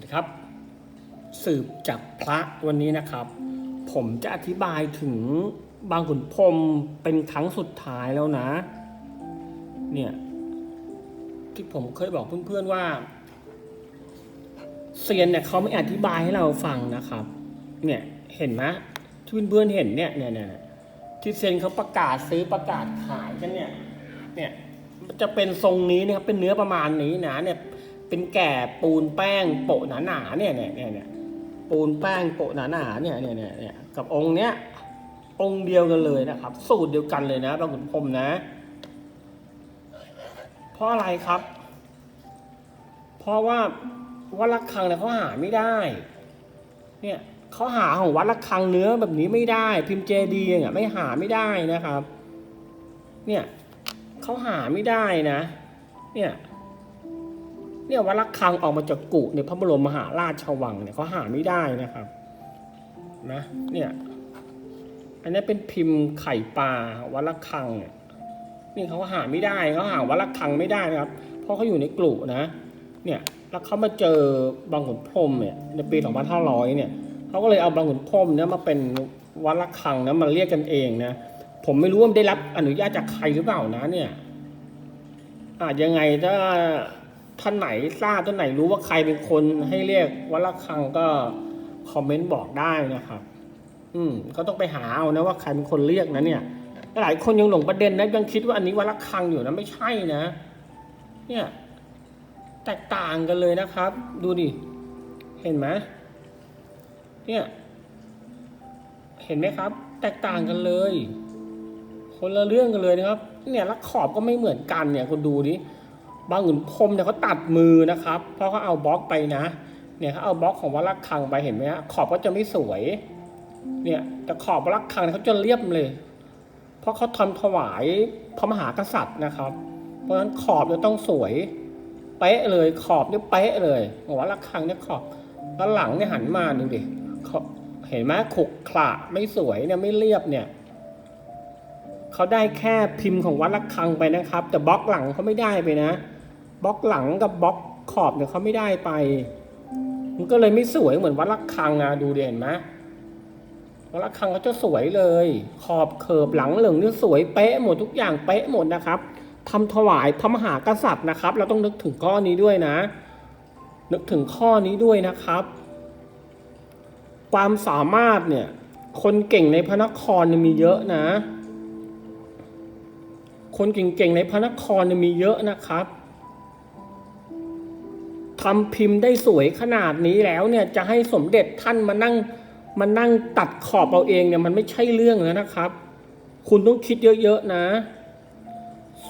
วัสดีครับ สืบจากพระวันนี้นะครับ ผมจะอธิบายถึงบางขุนพรมเป็นครั้งสุดท้ายแล้วนะ เนี่ยที่ผมเคยบอกเพื่อนๆว่าเซียนเนี่ยเขาไม่อธิบายให้เราฟังนะครับ เนี่ยเห็นไหมที่เพื่อนๆเห็นเนี่ยเนี่ยเนี่ยที่เซียนเขาประกาศซื้อประกาศขายกันเนี่ยเนี่ยมันจะเป็นทรงนี้นะครับเป็นเนื้อประมาณนี้นะเนี่ย เป็นแก่ปูนแป้งโปะหนาๆเนี่ยเนี่ยเนี่ยเนี่ยปูนแป้งโปะหนาๆเนี่ยเนี่ยเนี่ยเนี่ยกับองค์เนี้ยองค์เดียวกันเลยนะครับ สูตรเดียวกันเลยนะบางขุนพรมนะ เพราะอะไรครับ เพราะว่าวัดระฆังเนี่ยเขาหาไม่ได้ เนี่ยเขาหาของวัดระฆังเนื้อแบบนี้ไม่ได้ พิมพ์เจดีย์เนี่ยไม่หาไม่ได้นะครับ เนี่ยเขาหาไม่ได้นะ เนี่ย เนี่ยวัดระฆังออกมาจากกุในพระบรมมหาราชวังเนี่ยเขาหาไม่ได้นะครับนะเนี่ยอันนี้เป็นพิมพ์ไข่ปลาวัดระฆังเนี่ยนี่เขาหาไม่ได้เขาหาวัดระฆังไม่ได้นะครับ เพราะเขาอยู่ในกลุ่นะ เนี่ยแล้วเขามาเจอบางขุนพรมเนี่ยในปี 2500 เนี่ยเขาก็เลยเอาบางขุนพรมเนี่ยมาเป็นวัดระฆังนะมาเรียกกันเองนะผมไม่รู้ว่าได้รับอนุญาตจากใครหรือเปล่านะเนี่ยอาจยังไงถ้า ท่านไหนทราบท่านไหนรู้ว่าใครเป็นคนให้เรียกวัดระฆังก็คอมเมนต์บอกได้นะครับ อืม ก็ต้องไปหาเอานะว่าใครเป็นคนเรียกนะเนี่ย หลายคนยังหลงประเด็นนะยังคิดว่าอันนี้วัดระฆังอยู่นะไม่ใช่นะ เนี่ย แตกต่างกันเลยนะครับ ดูดิ เห็นไหมเนี่ย เห็นไหมครับ แตกต่างกันเลย คนละเรื่องกันเลยนะครับ เนี่ยล้วขอบก็ไม่เหมือนกันเนี่ยคุณดูดิ บางขุนพรมเนี่ยเขาตัดมือนะครับ เพราะเขาเอาบล็อกไปนะ เนี่ยเขาเอาบล็อกของวัดระฆังไปเห็นไหมฮะขอบก็จะไม่สวย เนี่ยแต่ขอบวัดระฆังเขาจะเรียบเลย เพราะเขาทำถวายพระมหากษัตริย์นะครับ เพราะฉะนั้นขอบจะต้องสวยเป๊ะเลยขอบเนี่ยเป๊ะเลยหัวระฆังเนี่ยขอบแล้วหลังเนี่ยหันมาดูดิขอบเห็นไหมขรุขระไม่สวยเนี่ยไม่เรียบเนี่ย เขาได้แค่พิมพ์ของวัดระฆังไปนะครับ แต่บล็อกหลังเขาไม่ได้ไปนะบล็อกหลังกับบล็อกขอบเนี่ยเขาไม่ได้ไป มันก็เลยไม่สวยเหมือนวัดระฆังอะดูเห็นไหมวัดระฆังเขาจะสวยเลย ขอบเขิบหลังเหลืองเนี่ยสวยเป๊ะหมดทุกอย่างเป๊ะหมดนะครับทำถวายพระมหากษัตริย์นะครับ เราต้องนึกถึงข้อนี้ด้วยนะ นึกถึงข้อนี้ด้วยนะครับ ความสามารถเนี่ยคนเก่งในพระนครมีเยอะนะ คนเก่งๆในพระนครมีเยอะนะครับทำพิมพ์ได้สวยขนาดนี้แล้วเนี่ยจะให้สมเด็จท่านมานั่งมานั่งตัดขอบเอาเองเนี่ยมันไม่ใช่เรื่องแล้วนะครับ คุณต้องคิดเยอะๆนะ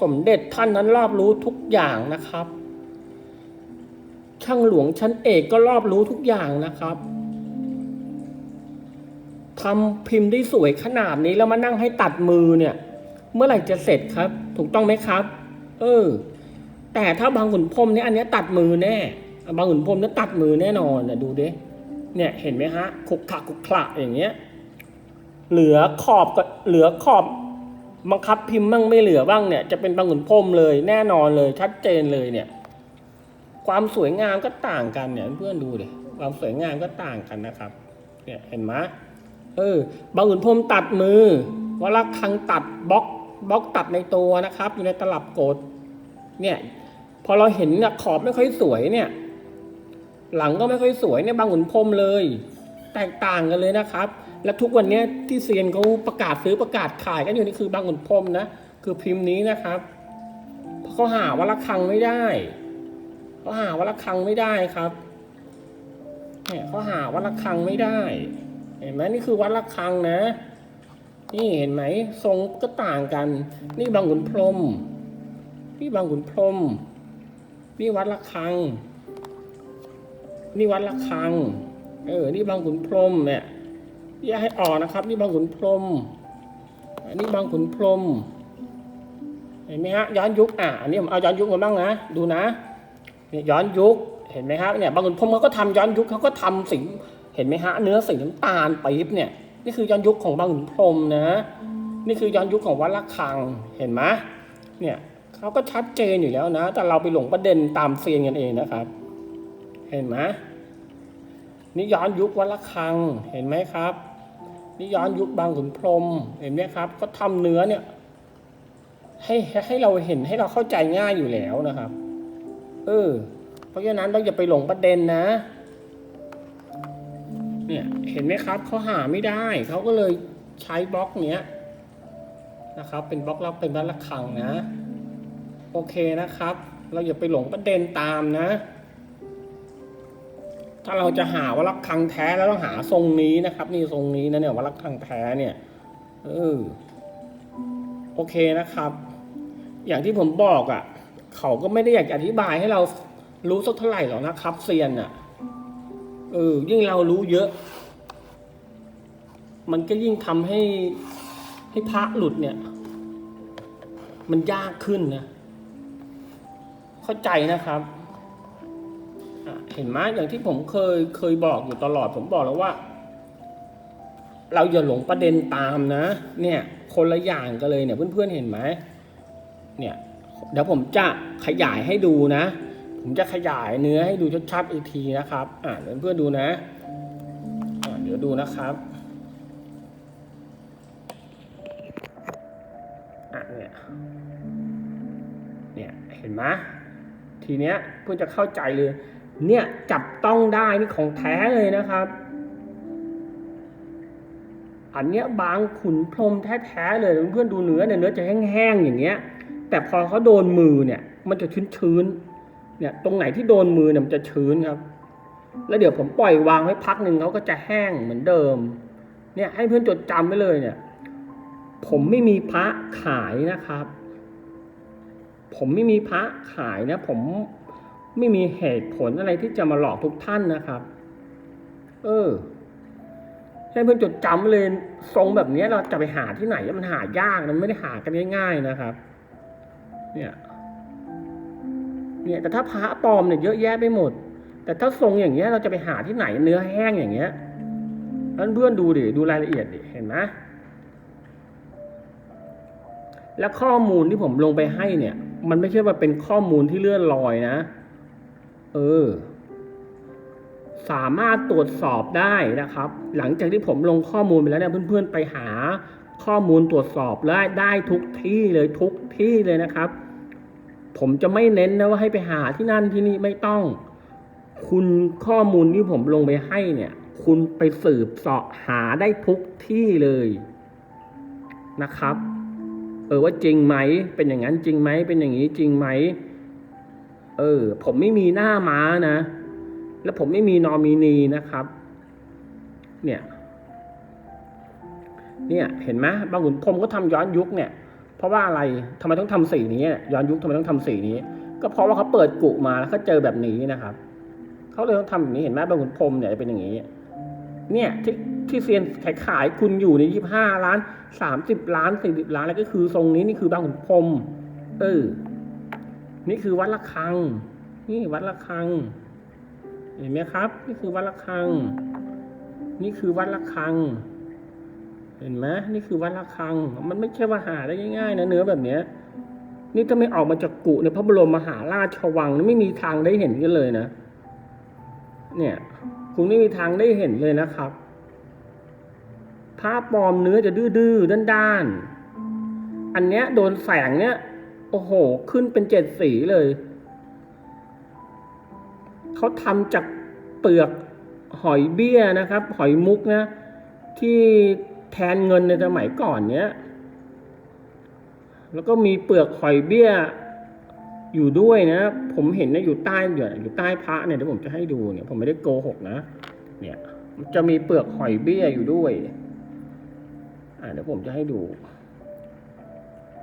สมเด็จท่านนั้นรอบรู้ทุกอย่างนะครับ ช่างหลวงชั้นเอกก็รอบรู้ทุกอย่างนะครับทำพิมพ์ได้สวยขนาดนี้แล้วมานั่งให้ตัดมือเนี่ย เมื่อไหร่จะเสร็จครับ ถูกต้องไหมครับ เออ แต่ถ้าบางขุนพรมเนี่ยอันนี้ตัดมือแน่ บางขุนพรมเนี่ยตัดมือแน่นอนนะดูดิเนี่ยเห็นไหมฮะขุกขะขุกขะอย่างเงี้ย เหลือขอบกับเหลือขอบบังคับพิมพ์บ้างไม่เหลือบ้างเนี่ย จะเป็นบางขุนพรมเลยแน่นอนเลย ชัดเจนเลยเนี่ย ความสวยงามก็ต่างกันเนี่ยเพื่อนดูดิความสวยงามก็ต่างกันนะครับ เนี่ยเห็นไหมเออบางขุนพรมตัดมือวลักคังตัดบล็อก บล็อกตัดในตัวนะครับ อยู่ในตลับกดเนี่ยพอเราเห็นเนี่ยขอบไม่ค่อยสวยเนี่ย หลังก็ไม่ค่อยสวยเนี่ยบางขุนพรมเลย แตกต่างกันเลยนะครับ และทุกวันนี้ที่เซียนเขาประกาศซื้อประกาศขายกันอยู่นี่คือบางขุนพรมนะคือพิมพ์นี้นะครับเพราะเขาหาวัละคังไม่ได้เขาหาวัละคังไม่ได้ครับเนี่ยเขาหาวัละคังไม่ได้ เห็นไหมนี่คือวัดระฆังนะ นี่เห็นไหมทรงก็ต่างกัน นี่บางขุนพรมนี่บางขุนพรมนี่วัดระฆัง นี่วัดระฆัง เออ นี่บางขุนพรมเนี่ยแยกให้ออกนะครับ นี่บางขุนพรมอันนี้บางขุนพรมเห็นไหมฮะย้อนยุคอะอันนี้ผมเอาย้อนยุคมาบ้างนะดูนะเนี่ยย้อนยุคเห็นไหมครับเนี่ยบางขุนพรมเขาก็ทำย้อนยุคเขาก็ทำสีเห็นไหมฮะเนื้อสีน้ำตาลปี๊บเนี่ย นี่คือย้อนยุคของบางขุนพรมนะ นี่คือย้อนยุคของวัดระฆังเห็นไหมเนี่ยเขาก็ชัดเจนอยู่แล้วนะ แต่เราไปหลงประเด็นตามเซียนกันเองนะครับ เห็นไหมนี่ย้อนยุควัดละคังเห็นไหมครับ นี่ย้อนยุคบางขุนพรมเห็นไหมครับ ก็ทำเนื้อเนี่ยให้ให้เราเห็นให้เราเข้าใจง่ายอยู่แล้วนะครับ เออ เพราะฉะนั้นเราอย่าไปหลงประเด็นนะ เนี่ยเห็นไหมครับเขาหาไม่ได้ เขาก็เลยใช้บล็อกเนี้ยนะครับ เป็นบล็อกแล้วเป็นวัดละคังนะ โอเคนะครับ เราอย่าไปหลงประเด็นตามนะ ถ้าเราจะหาวัดละคังแท้แล้วต้องหาทรงนี้นะครับ นี่ทรงนี้นะเนี่ยวัดละคังแท้เนี่ยเออโอเคนะครับ อย่างที่ผมบอกอะ่ะ เขาก็ไม่ได้อยากอธิบายให้เรารู้สักเท่าไหร่หรอกนะครับเซียนอะ่ะ เออ ยิ่งเรารู้เยอะ มันก็ยิ่งทำให้ให้พระหลุดเนี่ย มันยากขึ้นนะ เข้าใจนะครับเห็นไหมอย่างที่ผมเคยเคยบอกอยู่ตลอด ผมบอกแล้วว่า เราอย่าหลงประเด็นตามนะ เนี่ย คนละอย่างกันเลยเนี่ยเพื่อนๆเห็นไหมเนี่ย เดี๋ยวผมจะขยายให้ดูนะ ผมจะขยายเนื้อให้ดูชัดๆอีกทีนะครับ อ่าเพื่อนๆดูนะอ่าเดี๋ยวดูนะครับอะเนี่ยเนี่ยเห็นไหมทีเนี้ยเพื่อนจะเข้าใจเลย เนี่ยจับต้องได้นี่ของแท้เลยนะครับ อันเนี้ยบางขุนพรมแท้ๆเลยเพื่อนๆดูเนื้อเนี่ยเนื้อจะแห้งๆอย่างเงี้ย แต่พอเขาโดนมือเนี่ย มันจะชื้นๆ เนี่ยตรงไหนที่โดนมือเนี่ยมันจะชื้นครับ แล้วเดี๋ยวผมปล่อยวางไว้พักหนึ่งเขาก็จะแห้งเหมือนเดิม เนี่ยให้เพื่อนจดจำไว้เลยเนี่ย ผมไม่มีพระขายนะครับ ผมไม่มีพระขายนะ ผมไม่มีเหตุผลอะไรที่จะมาหลอกทุกท่านนะครับ เออ ให้เพื่อนจดจำเลยทรงแบบนี้เราจะไปหาที่ไหนมันหายากมันไม่ได้หากันง่าย ๆนะครับ เนี่ย เนี่ยแต่ถ้าพระปลอมเนี่ยเยอะแยะไปหมด แต่ถ้าทรงอย่างเงี้ยเราจะไปหาที่ไหนเนื้อแห้งอย่างเงี้ยเพื่อนๆดูดิดูรายละเอียดดิเห็นไหมแล้วข้อมูลที่ผมลงไปให้เนี่ย มันไม่ใช่ว่าเป็นข้อมูลที่เลื่อนลอยนะ เออ สามารถตรวจสอบได้นะครับ หลังจากที่ผมลงข้อมูลไปแล้วเนี่ยเพื่อนๆไปหาข้อมูลตรวจสอบได้ได้ทุกที่เลยทุกที่เลยนะครับ ผมจะไม่เน้นนะว่าให้ไปหาที่นั่นที่นี่ไม่ต้อง คุณข้อมูลที่ผมลงไปให้เนี่ย คุณไปสืบเสาะหาได้ทุกที่เลยนะครับ เออว่าจริงไหม เป็นอย่างนั้นจริงไหม เป็นอย่างนี้จริงไหม เออ ผมไม่มีหน้าม้านะ แล้วผมไม่มีนอมินีนะครับ เนี่ย เนี่ย เห็นไหมบางขุนพรมก็ทำย้อนยุคเนี่ย เพราะว่าอะไรทำไมต้องทำสีนี้ย้อนยุคทำไมต้องทำสีนี้ ก็เพราะว่าเขาเปิดกุมาแล้วเขาเจอแบบนี้นะครับเขาเลยต้องทำแบบนี้เห็นไหมบางขุนพรมเนี่ยเป็นอย่างนี้ เนี่ยที่ที่เซียนขายขายคุณอยู่ในยี่ห้าล้านสามสิบล้านสี่สิบล้านแล้วก็คือทรงนี้นี่คือบางขุนพรมเออ นี่คือวัดละคัง นี่วัดละคัง เห็นไหมครับ นี่คือวัดละคัง นี่คือวัดละคัง เห็นไหมนี่คือวัดละคัง มันไม่ใช่ว่าหาได้ง่ายๆนะเนื้อแบบเนี้ย นี่ถ้าไม่ออกมาจากกุในพระบรมมหาราชวังนี่ไม่มีทางได้เห็นกันเลยนะ เนี่ย คุณไม่มีทางได้เห็นเลยนะครับผ้าปลอมเนื้อจะดื้อๆด้านๆ อันเนี้ย โดนแสงเนี้ยโอ้โห ขึ้นเป็นเจ็ดสีเลย เขาทำจากเปลือกหอยเบี้ยนะครับ หอยมุกนะ ที่ แทนเงินในสมัยก่อนเนี้ย แล้วก็มีเปลือกหอยเบี้ยอยู่ด้วยนะ ผมเห็นนะอยู่ใต้อยู่อยู่ใต้พระเนี่ยเดี๋ยวผมจะให้ดูเนี่ย ผมไม่ได้โกหกนะ เนี่ย มันจะมีเปลือกหอยเบี้ยอยู่ด้วย อ่าเดี๋ยวผมจะให้ดู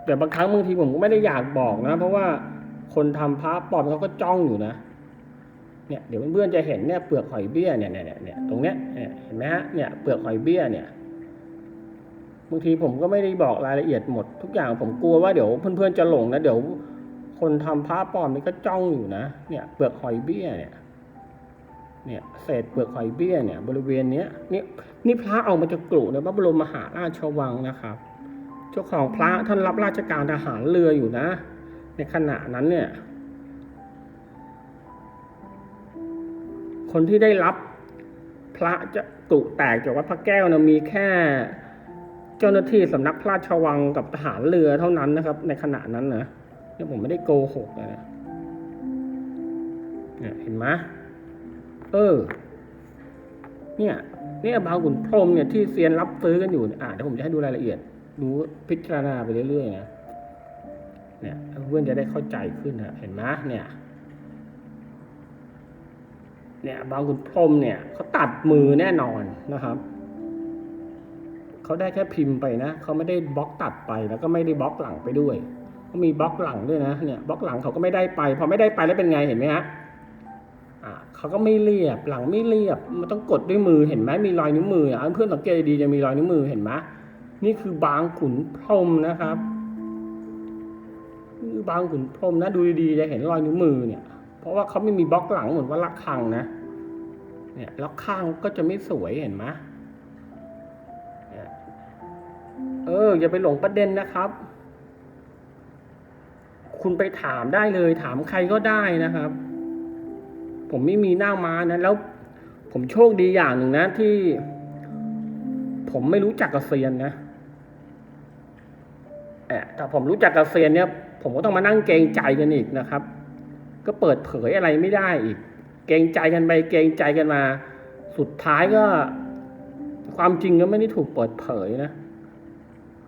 แต่บางครั้งบางทีผมก็ไม่ได้อยากบอกนะ เพราะว่าคนทำพระปลอมเขาก็จ้องอยู่นะ เนี่ย เดี๋ยวเพื่อนๆจะเห็นเนี่ยเปลือกหอยเบี้ยเนี่ยเนี่ยเนี่ยเนี่ยตรงเนี้ยเนี่ยเห็นไหมฮะเนี่ยเปลือกหอยเบี้ยเนี่ย บางทีผมก็ไม่ได้บอกรายละเอียดหมด ทุกอย่างผมกลัวว่าเดี๋ยวเพื่อนๆจะหลงนะเดี๋ยวคนทำพระปลอมนี่ก็จ้องอยู่นะ เนี่ยเปลือกหอยเบี้ยเนี่ย เนี่ยเศษเปลือกหอยเบี้ยเนี่ย บริเวณเนี้ยนี่นี่พระเอามาจากกรุในพระบรมมหาราชวังนะครับ เจ้าของพระท่านรับราชการทหารเรืออยู่นะ ในขณะนั้นเนี่ย คนที่ได้รับพระจะกรุแตกจากวัดพระแก้วนะมีแค่ เจ้าหน้าที่สำนักพระราชวังกับทหารเรือเท่านั้นนะครับ ในขณะนั้นนะเนี่ยผมไม่ได้โกหกเลยนะเนี่ยเห็นไหมเออ เนี่ย เนี่ยบางขุนพรหมเนี่ยที่เซียนรับซื้อกันอยู่อ่าเดี๋ยวผมจะให้ดูรายละเอียด ดูพิจารณาไปเรื่อยๆนะเนี่ยเพื่อนจะได้เข้าใจขึ้นนะเห็นไหมเนี่ย เนี่ย บางขุนพรหมเนี่ยเขาตัดมือแน่นอนนะครับ เขาได้แค่พิมพ์ไปนะเขาไม่ได้บล็อกตัดไปแล้วก็ไม่ได้บล็อกหลังไปด้วยเขามีบล็อกหลังด้วยนะเนี่ยบล็อกหลังเขาก็ไม่ได้ไปพอไม่ได้ไปแล้วเป็นไงเห็นไหมฮะอ่าเขาก็ไม่เรียบหลังไม่เรียบมันต้องกดด้วยมือเห็นไหมมีรอยนิ้วมืออะเพื่อนสังเกตดีจะมีรอยนิ้วมือเห็นไหมนี่คือบางขุนพรมนะครับคือบางขุนพรมนะดูดีๆจะเห็นรอยนิ้วมือเนี่ย เพราะว่าเขาไม่มีบล็อกหลังเหมือนว่าระฆังนะเนี่ยแล้วข้างก็จะไม่สวยเห็นไหม เออ อย่าไปหลงประเด็นนะครับ คุณไปถามได้เลย ถามใครก็ได้นะครับ ผมไม่มีหน้ามานะ แล้ว ผมโชคดีอย่างหนึ่งนะที่ ผมไม่รู้จักกับเซียนนะแต่ผมรู้จักกับเซียนเนี่ย ผมก็ต้องมานั่งเกรงใจกันอีกนะครับ ก็เปิดเผยอะไรไม่ได้อีก เกรงใจกันไปเกรงใจกันมา สุดท้ายก็ ความจริงก็ไม่ได้ถูกเปิดเผยนะ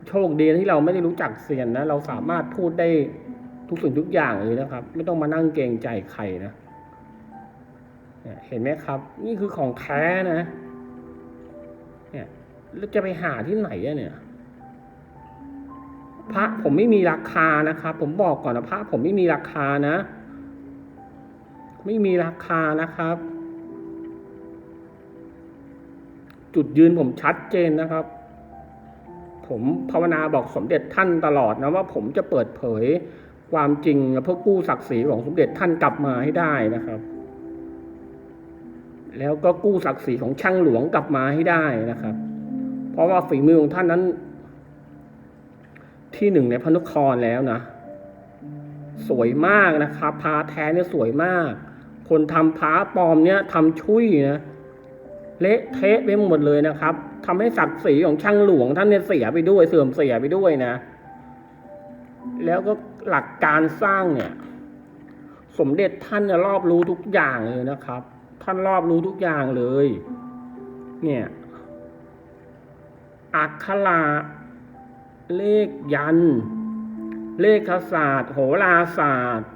โชคดีที่เราไม่ได้รู้จักเซียนนะ เราสามารถพูดได้ทุกสิ่งทุกอย่างเลยนะครับ ไม่ต้องมานั่งเกรงใจใครนะเนี่ยเห็นไหมครับ นี่คือของแท้นะ เนี่ยแล้วจะไปหาที่ไหนอะเนี่ย พระผมไม่มีราคานะครับ ผมบอกก่อนนะพระผมไม่มีราคานะ ไม่มีราคานะครับ จุดยืนผมชัดเจนนะครับ ผมภาวนาบอกสมเด็จท่านตลอดนะว่าผมจะเปิดเผยความจริงเพื่อกู้ศักดิ์ศรีของสมเด็จท่านกลับมาให้ได้นะครับ แล้วก็กู้ศักดิ์ศรีของช่างหลวงกลับมาให้ได้นะครับ เพราะว่าฝีมือของท่านนั้น ที่หนึ่งในพระนครแล้วนะสวยมากนะครับพาแท้เนี่ยสวยมาก คนทำพาปลอมเนี่ยทำชุยนะเละเทะไปหมดเลยนะครับ ทำให้ศักดิ์ศรีของช่างหลวงท่านเนี่ยเสียไปด้วยเสื่อมเสียไปด้วยนะ แล้วก็หลักการสร้างเนี่ย สมเด็จท่านเนี่ยรอบรู้ทุกอย่างเลยนะครับ ท่านรอบรู้ทุกอย่างเลย เนี่ยอักขระเลขยัน เลขศาสตร์ โหราศาสตร์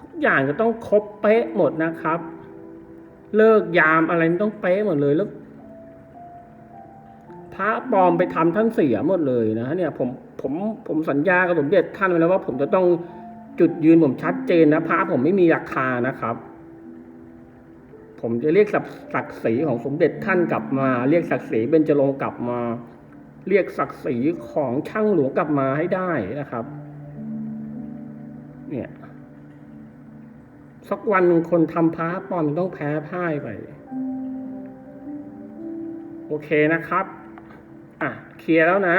ทุกอย่างจะต้องครบเป๊ะหมดนะครับ เลิกยามอะไรมันต้องเป๊ะหมดเลยแล้วพระปลอมไปทำท่านเสียหมดเลยนะเนี่ยผมผมผมสัญญากับสมเด็จท่านไว้แล้วว่าผมจะต้องจุดยืนผมชัดเจนนะพระผมไม่มีราคานะครับ ผมจะเรียกศักดิ์ศรีของสมเด็จท่านกลับมา เรียกศักดิ์ศรีเบญจรงค์กลับมา เรียกศักดิ์ศรีของช่างหลวงกลับมาให้ได้นะครับ เนี่ย สักวันหนึ่งคนทำพระปลอมมันต้องแพ้พ่ายไป โอเคนะครับ อะ เคลียร์แล้วนะ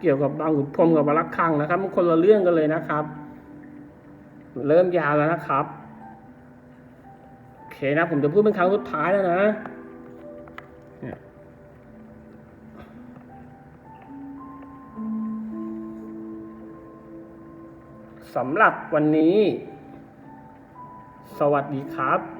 เกี่ยวกับบางขุนพรมกับวัลคังนะครับ มันคนละเรื่องกันเลยนะครับ เริ่มยาวแล้วนะครับ โอเคนะ ผมจะพูดเป็นครั้งสุดท้ายแล้วนะสำหรับวันนี้ สวัสดีครับ